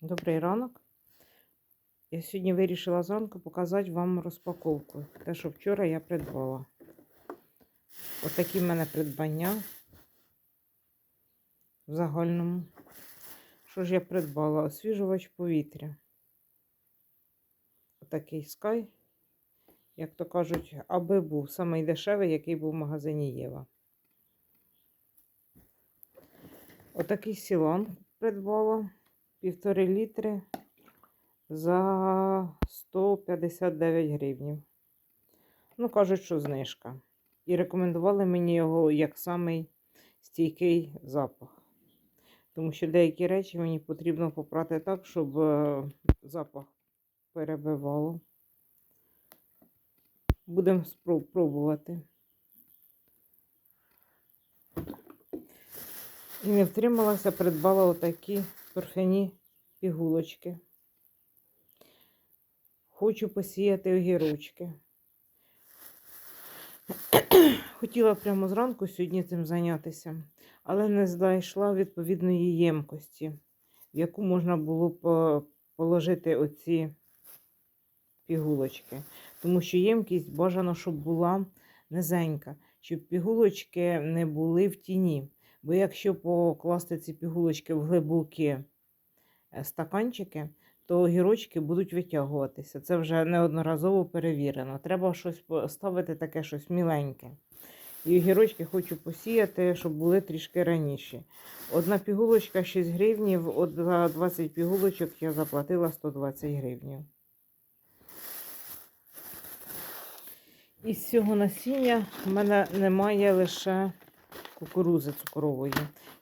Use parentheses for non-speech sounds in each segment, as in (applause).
Добрий ранок. Я сьогодні вирішила зранку показати вам розпаковку. Те, що вчора я придбала. Отакі в мене придбання в загальному. Що ж я придбала? Освіжувач повітря. Отакий скай, як то кажуть, аби був самий дешевий, який був в магазині Єва. Отакий сілан придбала півтори літри за 159 гривнів. Ну, кажуть, що знижка. І рекомендували мені його як самий стійкий запах. Тому що деякі речі мені потрібно попрати так, щоб е, запах перебивало. Будемо спробувати. І не втрималася, придбала отакі торфяні пігулочки. Хочу посіяти огірочки. (clears throat) Хотіла прямо зранку сьогодні цим зайнятися, але не знайшла відповідної ємкості, в яку можна було б положити оці пігулочки. Тому що ємкість бажано, щоб була низенька, щоб пігулочки не були в тіні. Бо якщо покласти ці пігулочки в глибокі е, стаканчики, то огірочки будуть витягуватися. Це вже неодноразово перевірено. Треба щось ставити таке щось міленьке. І огірочки хочу посіяти, щоб були трішки раніше. Одна пігулочка 6 гривнів, за 20 пігулочок я заплатила 120 гривнів. Із цього насіння в мене немає лише кукурузи цукрової.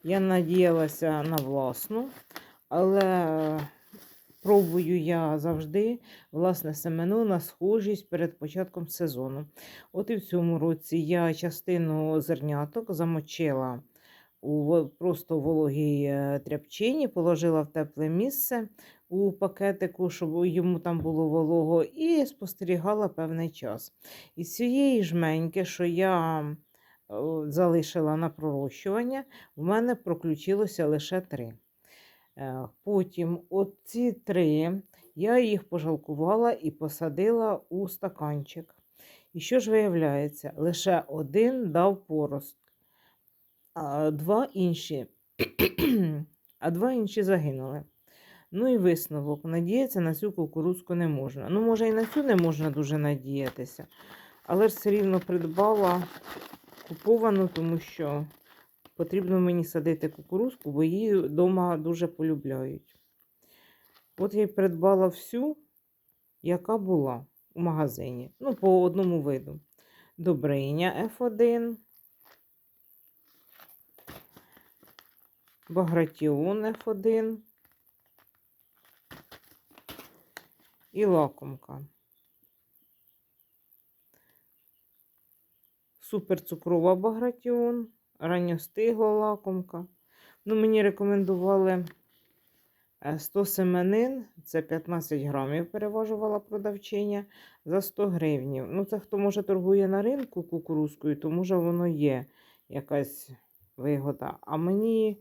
Я надіялася на власну, але пробую я завжди власне семено на схожість перед початком сезону. От і в цьому році я частину зерняток замочила у просто вологій е, тряпчині, положила в тепле місце у пакетику, щоб йому там було волого, і спостерігала певний час. І з цієї жменьки, що я залишила на пророщування, в мене проключилося лише три. Е, потім оці три я їх пожалкувала і посадила у стаканчик. І що ж виявляється, лише один дав порост, а два інші, (clears throat) а два інші загинули. Ну і висновок. Надіятися на цю кукурузку не можна. Ну, може, і на цю не можна дуже надіятися, але ж все рівно придбала куповану, тому що потрібно мені садити кукурузку, бо її вдома дуже полюбляють. От я й придбала всю, яка була у магазині. Ну, по одному виду. Добриня F1, Багратіон F1 і лакомка. Суперцукрова багратіон, ранньостигла лакомка. Ну, Мені рекомендували 100 е, семенин, це 15 грамів переважувала продавчиня за 100 гривнів. Ну, це хто може торгує на ринку кукурузкою, то може воно є якась вигода. А мені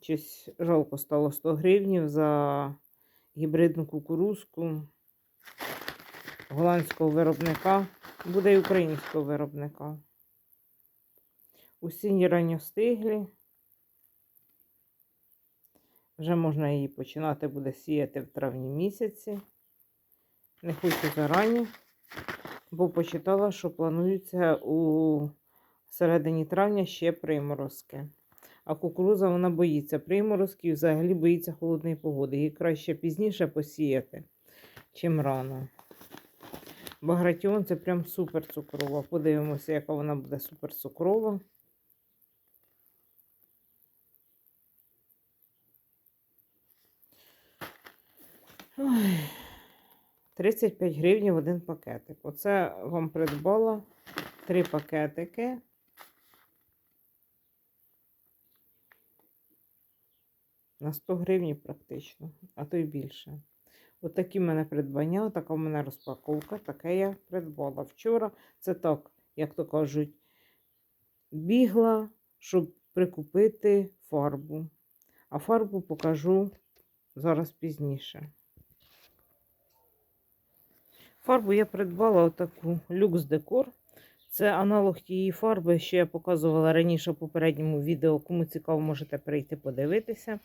щось жалко стало 100 гривнів за гібридну кукурузку голландського виробника, буде й українського виробника. Усінні ранньостиглі. Вже можна її починати буде сіяти в травні місяці. Не хочу зарані, бо почитала, що планується у середині травня ще приморозки. А кукуруза вона боїться приморозків, взагалі боїться холодної погоди. Її краще пізніше посіяти, чим рано. Багратіон це прям супер цукрова. Подивимося, яка вона буде супер цукрова. 35 гривень один пакетик. Оце вам придбала три пакетики. На 100 гривень практично, а то й більше. Отакі в мене придбання, така в мене розпаковка, таке я придбала. Вчора це так, як то кажуть, бігла, щоб прикупити фарбу. А фарбу покажу зараз пізніше. Фарбу я придбала отаку люкс декор. Це аналог тієї фарби, що я показувала раніше в попередньому відео. Кому цікаво, можете прийти подивитися.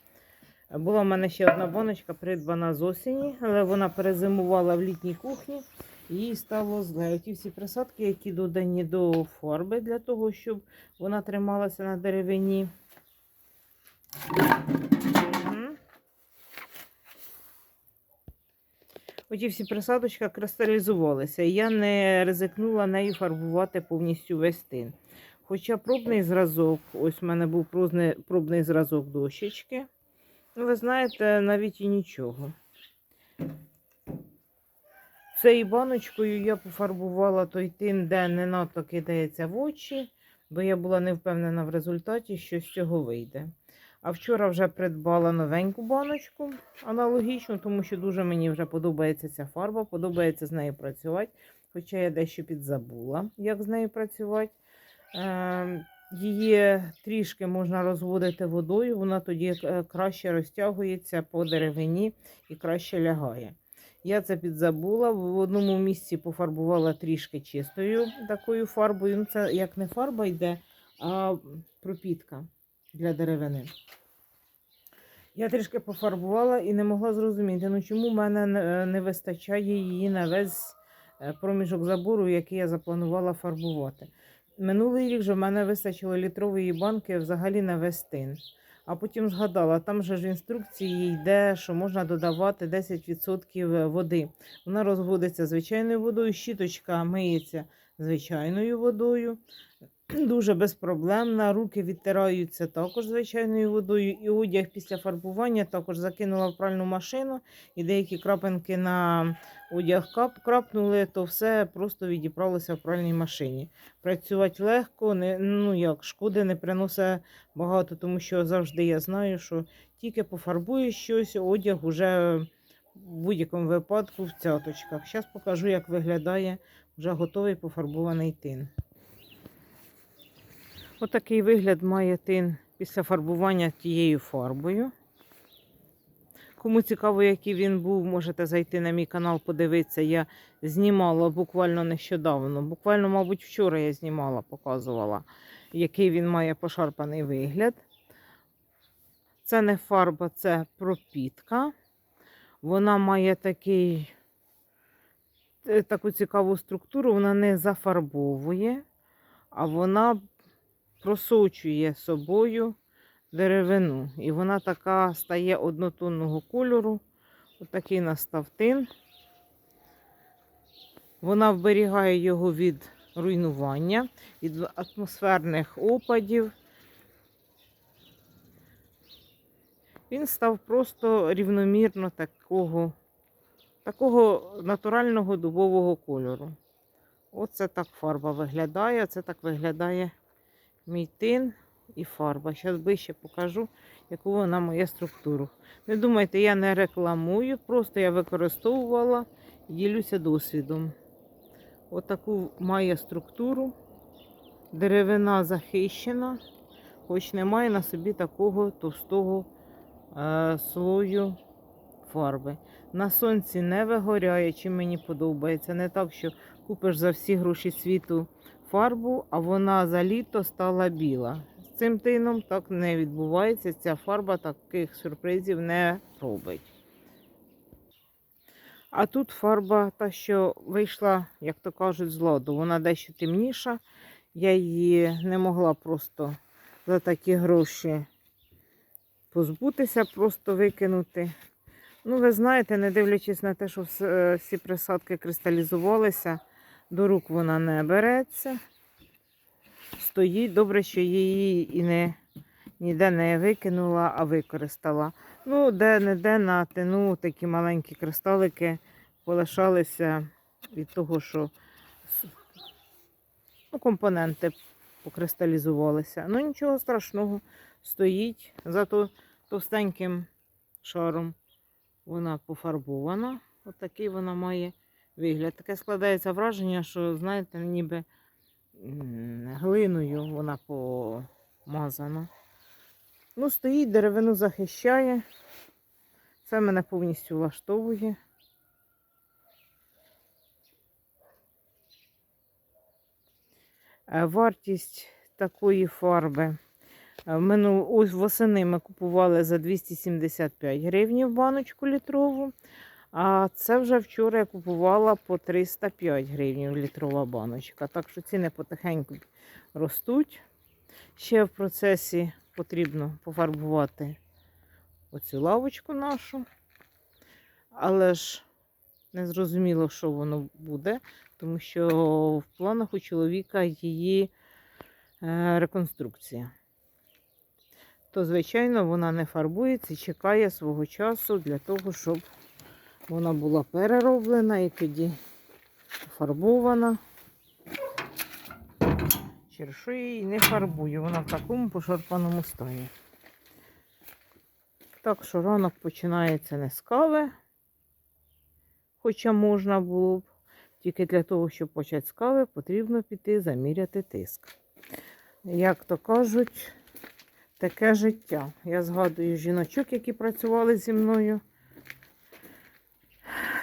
Була в мене ще одна баночка, придбана з осені, але вона перезимувала в літній кухні. Їй стало зле. Оті всі присадки, які додані до фарби для того, щоб вона трималася на деревині. Оті всі присадочка кристалізувалися. Я не ризикнула нею фарбувати повністю весь тин. Хоча пробний зразок, ось в мене був пробний, пробний зразок дощечки. Ну, ви знаєте, навіть і нічого. Цією баночкою я пофарбувала той тин, де не надто кидається в очі, бо я була не впевнена в результаті, що з цього вийде. А вчора вже придбала новеньку баночку аналогічну, тому що дуже мені вже подобається ця фарба, подобається з нею працювати. Хоча я дещо підзабула, як з нею працювати. Е, Її трішки можна розводити водою, вона тоді е, краще розтягується по деревині і краще лягає. Я це підзабула. В одному місці пофарбувала трішки чистою такою фарбою. Ну, це як не фарба йде, а пропітка для деревини. Я трішки пофарбувала і не могла зрозуміти, ну чому в мене не- не вистачає її на весь е, проміжок забору, який я запланувала фарбувати. Минулий рік же в мене вистачило літрової банки взагалі на весь тин. А потім згадала, там же ж в інструкції йде, що можна додавати 10% води. Вона розводиться звичайною водою, щіточка миється звичайною водою. Дуже безпроблемна. Руки відтираються також звичайною водою. І одяг після фарбування також закинула в пральну машину, і деякі крапинки на одяг крапнули, то все просто відібралося в пральній машині. Працювати легко, не, ну як, шкоди не приносить багато, тому що завжди я знаю, що тільки пофарбуєш щось, одяг уже в будь-якому випадку в цяточках. Зараз покажу, як виглядає вже готовий пофарбований тин. Отакий вигляд має тин після фарбування тією фарбою. Кому цікаво, який він був, можете зайти на мій канал, подивитися. Я знімала буквально нещодавно. Буквально, мабуть, вчора я знімала, показувала, який він має пошарпаний вигляд. Це не фарба, це пропітка. Вона має такий, е, таку цікаву структуру, вона не зафарбовує, а вона просочує собою деревину. І вона така стає однотонного кольору. Отакий настав тин. Вона вберігає його від руйнування, від атмосферних опадів. Він став просто рівномірно такого, такого натурального дубового кольору. Оце так фарба виглядає. Це так виглядає мій тин і фарба. Зараз ближче покажу, яку вона має структуру. Не думайте, я не рекламую, просто я використовувала і ділюся досвідом. Отаку має структуру. Деревина захищена, хоч немає на собі такого товстого е, слою фарби. На сонці не вигоряє, чим мені подобається. Не так, що купиш за всі гроші світу фарбу, а вона за літо стала біла. З цим тином так не відбувається. Ця фарба таких сюрпризів не робить. А тут фарба, та, що вийшла, як то кажуть, з ладу. Вона дещо темніша. Я її не могла просто за такі гроші позбутися, просто викинути. Ну, ви знаєте, не дивлячись на те, що всі присадки кристалізувалися, до рук вона не береться. Стоїть добре, що її і не ніде не викинула, а використала. Ну, де-не-де на тину такі маленькі кристалики полишалися від того, що ну, компоненти покристалізувалися. Ну, нічого страшного, стоїть. Зато товстеньким шаром вона пофарбована. Отакий вона має вигляд. Таке складається враження, що, знаєте, ніби глиною вона помазана. Ну, стоїть, деревину захищає. Це мене повністю влаштовує. Е, Вартість такої фарби. е, ось восени ми купували за 275 гривень баночку літрову. А це вже вчора я купувала по 305 гривень літрова баночка. Так що ціни потихеньку ростуть. Ще в процесі потрібно пофарбувати оцю лавочку нашу. Але ж не зрозуміло, що воно буде, тому що в планах у чоловіка її е, реконструкція. То, звичайно, вона не фарбується, чекає свого часу для того, щоб вона була перероблена і тоді що я її не фарбую, вона в такому пошарпаному стані. Так що ранок починається не з кави, хоча можна було б. Тільки для того, щоб почати з кави, потрібно піти заміряти тиск. Як то кажуть, таке життя. Я згадую жіночок, які працювали зі мною.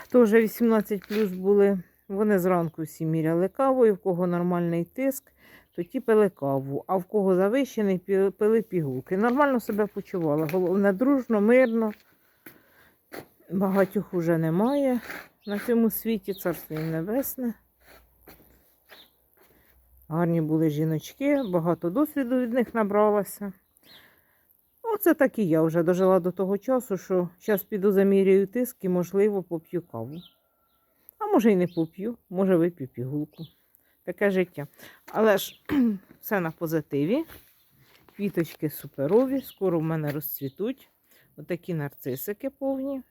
Теж 18 плюс були. Вони зранку всі міряли каву, і в кого нормальний тиск, то ті пили каву, а в кого завищений, пили пігулки. Нормально себе почували. Головне, дружно, мирно. Багатьох уже немає на цьому світі, царство їм небесне. Гарні були жіночки, багато досвіду від них набралася. Оце так і я вже дожила до того часу, що зараз піду заміряю тиск і, можливо, поп'ю каву. А може і не поп'ю, може вип'ю пігулку. Таке життя. Але ж (clears throat) все на позитиві. Квіточки суперові, скоро в мене розцвітуть. Отакі нарцисики повні.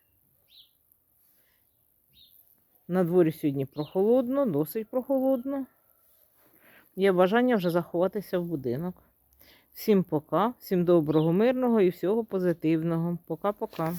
На дворі сьогодні прохолодно, досить прохолодно. Є бажання вже заховатися в будинок. Всім пока, всім доброго, мирного і всього позитивного. Пока-пока.